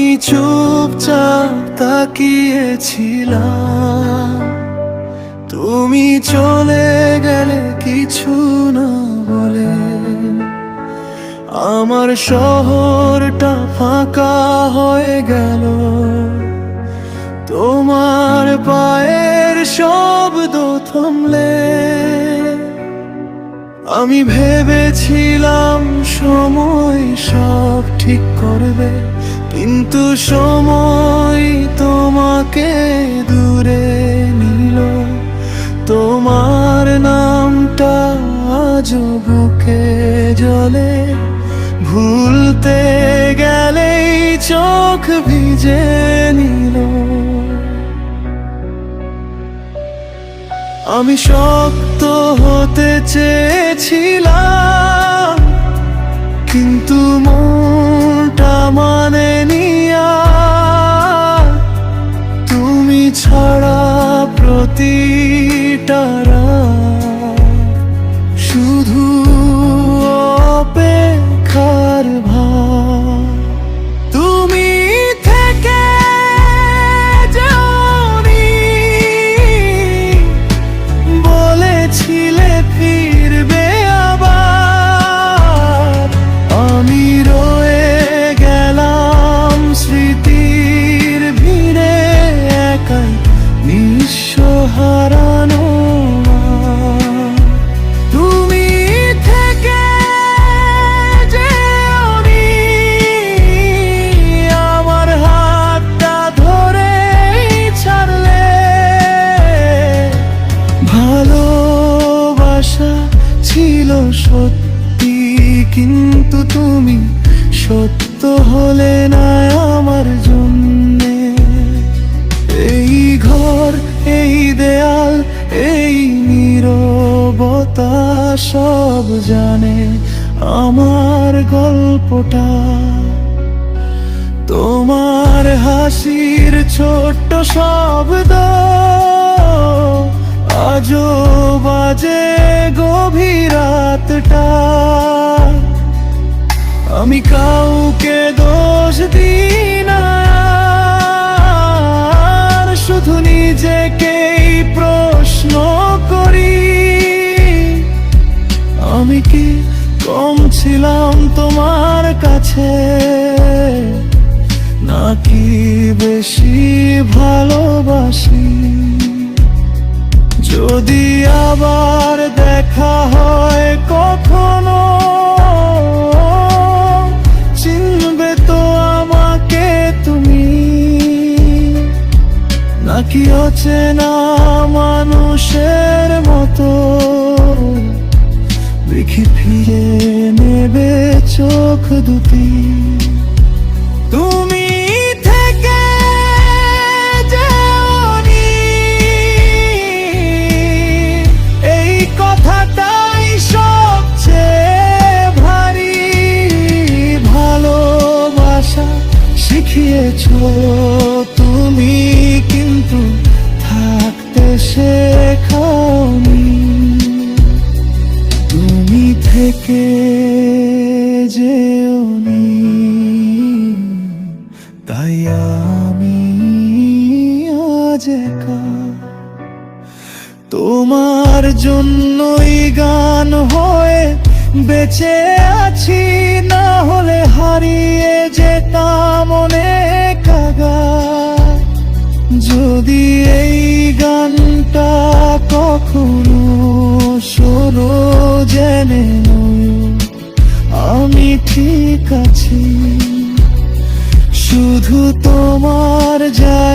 চুপচাপ তাকিয়েছিলাম। তুমি চলে গেলে কিছু না বলে। আমার শহরটা ফাঁকা হয়ে গেল। তোমার পায়ের শব্দ থামলে। আমি ভেবেছিলাম সময় সব ঠিক করবে। কিন্তু সময় তোমাকে দূরে নিল। তোমার নামটা আজও বুকে জলে। ভুলতে গেলেই চোখ ভিজে নিল। আমি শক্ত হতে চেয়েছিলাম প্রতিটা সত্যি কিন্তু তুমি সত্য হলে না আমার জন্যে। এই ঘর, এই দেয়াল, এই নীরবতা সব জানে আমার গল্পটা। তোমার হাসির ছোট্ট শব্দ আজও বাজে গভীর রাতটা। আমি কাউকে দোষ দিই আবার দেখা হয় কখনো। চিনবে তো আমাকে তুমি। নাকি অচেনা মানুষের মতো। দেখি ফিরে নেবে চোখ দুটি। তুমি তুমি কিন্তু থাকতে শেখাওনি। তুমি থেকে যেওনি। তাই আমি আজ তোমার জন্যই গান হয়ে বেঁচে আছি, না হলে হারিয়ে যদি এই গানটা কখনো সরো জেনে আমি ঠিক আছি। শুধু তোমার জায়গাটা